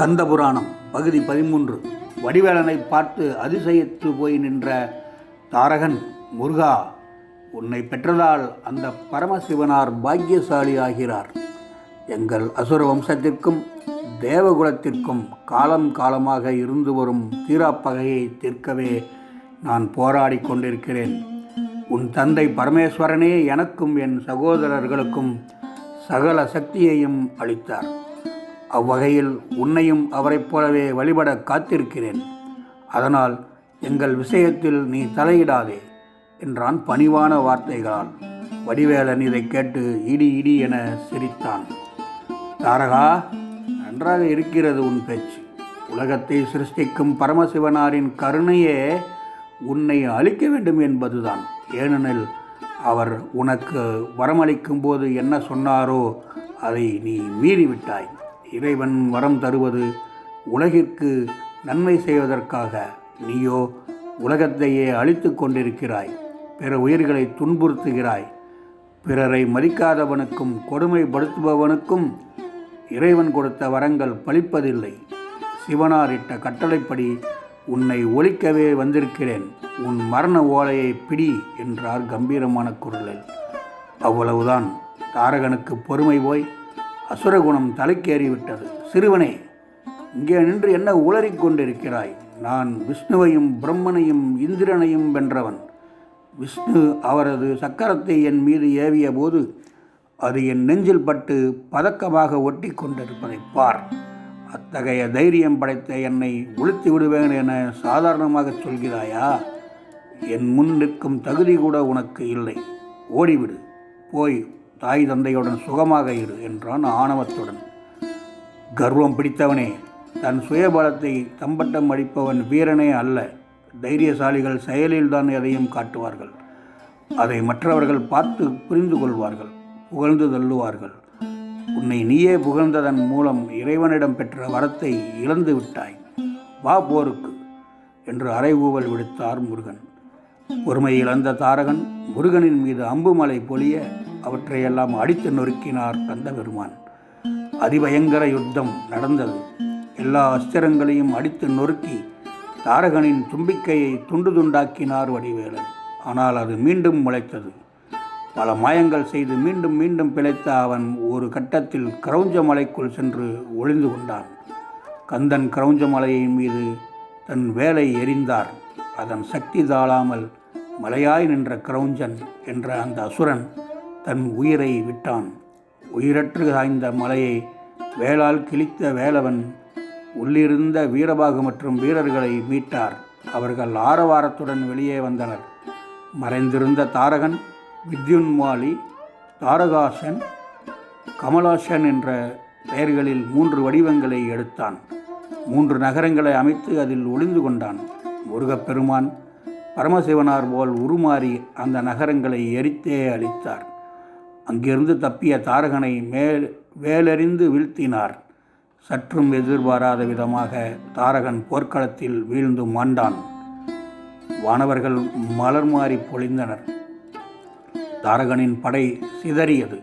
கந்தபுராணம் பகுதி பதிமூன்று. வடிவேலனை பார்த்து அதிசயித்து போய் நின்ற தாரகன் முருகா உன்னை பெற்றதால் அந்த பரமசிவனார் பாக்கியசாலி ஆகிறார் எங்கள் அசுர வம்சத்திற்கும் தேவகுலத்திற்கும் காலம் காலமாக இருந்து வரும் தீராப்பகையை தீர்க்கவே நான் போராடி கொண்டிருக்கிறேன். உன் தந்தை பரமேஸ்வரனே எனக்கும் என் சகோதரர்களுக்கும் சகல சக்தியையும் அளித்தார். அவ்வகையில் உன்னையும் அவரைப் போலவே வழிபட காத்திருக்கிறேன். அதனால் எங்கள் விஷயத்தில் நீ தலையிடாதே என்றான் பணிவான வார்த்தைகளால். வடிவேலன் இதை கேட்டு இடி இடி என சிரித்தான். தாரகா நன்றாக இருக்கிறது உன் பேச்சு. உலகத்தை சிருஷ்டிக்கும் பரமசிவனாரின் கருணையே உன்னை அழிக்க வேண்டும் என்பதுதான். ஏனெனில் அவர் உனக்கு வரமளிக்கும் போது என்ன சொன்னாரோ அதை நீ மீறிவிட்டாய். இறைவன் வரம் தருவது உலகிற்கு நன்மை செய்வதற்காக நீயோ உலகத்தையே அழித்து கொண்டிருக்கிறாய். பிற உயிர்களை துன்புறுத்துகிறாய். பிறரை மதிக்காதவனுக்கும் கொடுமைப்படுத்துபவனுக்கும் இறைவன் கொடுத்த வரங்கள் பழிப்பதில்லை. சிவனாரிட்ட கட்டளைப்படி உன்னை ஒழிக்கவே வந்திருக்கிறேன். உன் மரண ஓலையை பிடி என்றார் கம்பீரமான குரலில். அவ்வளவுதான். தாரகனுக்கு பொறுமை போய் அசுரகுணம் தலைக்கேறிவிட்டது. சிறுவனே இங்கே நின்று என்ன உளறிக் கொண்டிருக்கிறாய்? நான் விஷ்ணுவையும் பிரம்மனையும் இந்திரனையும் வென்றவன். விஷ்ணு அவரது சக்கரத்தை என் மீது ஏவிய போது அது என் நெஞ்சில் பட்டு பதக்கமாக ஒட்டி கொண்டிருப்பதை பார். அத்தகைய தைரியம் படைத்த என்னை உளுத்தி விடுவேன் என சாதாரணமாக சொல்கிறாயா? என் முன் நிற்கும் தகுதி கூட உனக்கு இல்லை. ஓடிவிடு. போய் தாய் தந்தையுடன் சுகமாக இரு என்றான் ஆணவத்துடன். கர்வம் பிடித்தவனே தன் சுயபலத்தை தம்பட்டம் அடிப்பவன் வீரனே அல்ல. தைரியசாலிகள் செயலில்தான் எதையும் காட்டுவார்கள். அதை மற்றவர்கள் பார்த்து புரிந்து கொள்வார்கள் புகழ்ந்து தள்ளுவார்கள். உன்னை நீயே புகழ்ந்ததன் மூலம் இறைவனிடம் பெற்ற வரத்தை இழந்து விட்டாய். வா போருக்கு என்று அறைகூவல் விடுத்தார் முருகன். பொறுமை இழந்த தாரகன் முருகனின் மீது அம்புமலை பொழிய அவற்றையெல்லாம் அடித்து நொறுக்கினார் கந்தபெருமான். அதிபயங்கர யுத்தம் நடந்தது. எல்லா அஸ்திரங்களையும் அடித்து நொறுக்கி தாரகனின் தும்பிக்கையை துண்டு துண்டாக்கினார் வடிவேலன். ஆனால் அது மீண்டும் முளைத்தது. பல மாயங்கள் செய்து மீண்டும் மீண்டும் பிழைத்த அவன் ஒரு கட்டத்தில் கிரௌஞ்ச மலைக்குள் சென்று ஒளிந்து கொண்டான். கந்தன் கிரௌஞ்ச மலையின் மீது தன் வேலை எரிந்தார். அதன் சக்தி தாழாமல் மலையாய் நின்ற கிரௌஞ்சன் என்ற அந்த அசுரன் தன் உயிரை விட்டான். உயிரற்று சாய்ந்த மலையை வேளால் கிழித்த வேலவன் உள்ளிருந்த வீரபாகு மற்றும் வீரர்களை மீட்டார். அவர்கள் ஆரவாரத்துடன் வெளியே வந்தனர். மறைந்திருந்த தாரகன் வித்யுன்மாலி தாரகாசன் கமலாசன் என்ற பெயர்களில் மூன்று வடிவங்களை எடுத்தான். மூன்று நகரங்களை அமைத்து அதில் ஒளிந்து கொண்டான். முருகப்பெருமான் பரமசிவனார் போல் உருமாறி அந்த நகரங்களை எரித்தே அழித்தார். அங்கிருந்து தப்பிய தாரகனை மேல் வேலறிந்து வீழ்த்தினார். சற்றும் எதிர்பாராத விதமாக தாரகன் போர்க்களத்தில் வீழ்ந்து மாண்டான். வானவர்கள் மலர் மாறி பொழிந்தனர். தாரகனின் படை சிதறியது.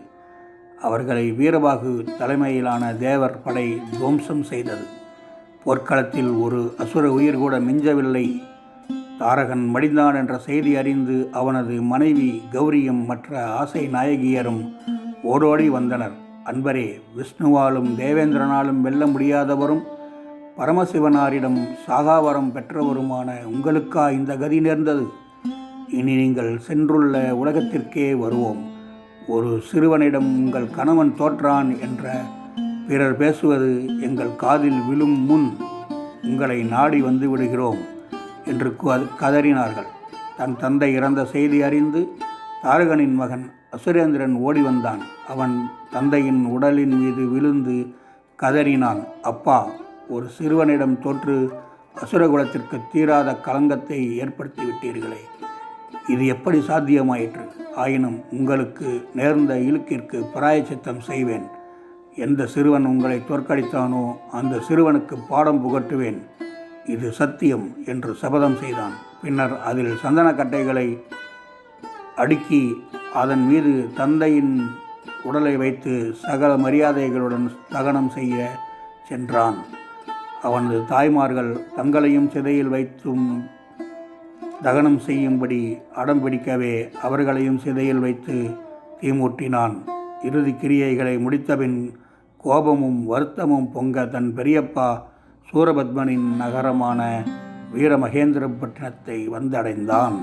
அவர்களை வீரபாகு தலைமையிலான தேவர் படை துவம்சம் செய்தது. போர்க்களத்தில் ஒரு அசுர உயிர் கூட மிஞ்சவில்லை. தாரகன் மடிந்தான் என்ற செய்தி அறிந்து அவனது மனைவி கௌரியும் மற்ற ஆசை நாயகியரும் ஓடோடி வந்தனர். அன்பரே விஷ்ணுவாலும் தேவேந்திரனாலும் வெல்ல முடியாதவரும் பரமசிவனாரிடம் சாகாவரம் பெற்றவருமான உங்களுக்கா இந்த கதி நேர்ந்தது? இனி நீங்கள் சென்றுள்ள உலகத்திற்கே வருவோம். ஒரு சிறுவனிடம் உங்கள் கணவன் தோற்றான் என்ற பிறர் பேசுவது எங்கள் காதில் விழும் முன் உங்களை நாடி வந்து விடுகிறோம். என்று கு- கதறினார்கள். தன் தந்தை இறந்த செய்தி அறிந்து தாரகனின் மகன் அசுரேந்திரன் ஓடி வந்தான். அவன் தந்தையின் உடலின் மீது விழுந்து கதறினான். அப்பா ஒரு சிறுவனிடம் தோற்று அசுரகுலத்திற்கு தீராத களங்கத்தை ஏற்படுத்தி விட்டீர்களே. இது எப்படி சாத்தியமாயிற்று? ஆயினும் உங்களுக்கு நேர்ந்த இழுக்கிற்கு பிராயச்சித்தம் செய்வேன். எந்த சிறுவன் உங்களை தோற்கடித்தானோ அந்த சிறுவனுக்கு பாடம் புகட்டுவேன். இது சத்தியம் என்று சபதம் செய்தான். பின்னர் அதில் சந்தனக்கட்டைகளை அடுக்கி அதன் மீது தந்தையின் உடலை வைத்து சகல மரியாதைகளுடன் தகனம் செய்ய சென்றான். அவனது தாய்மார்கள் தங்களையும் சிதையில் வைத்தும் தகனம் செய்யும்படி அடம் பிடிக்கவே அவர்களையும் சிதையில் வைத்து தீமூட்டினான். இறுதி கிரியைகளை முடித்தபின் கோபமும் வருத்தமும் பொங்க தன் பெரியப்பா சூரபத்மனின் நகரமான வீரமகேந்திரப்பட்டினத்தை வந்தடைந்தான்.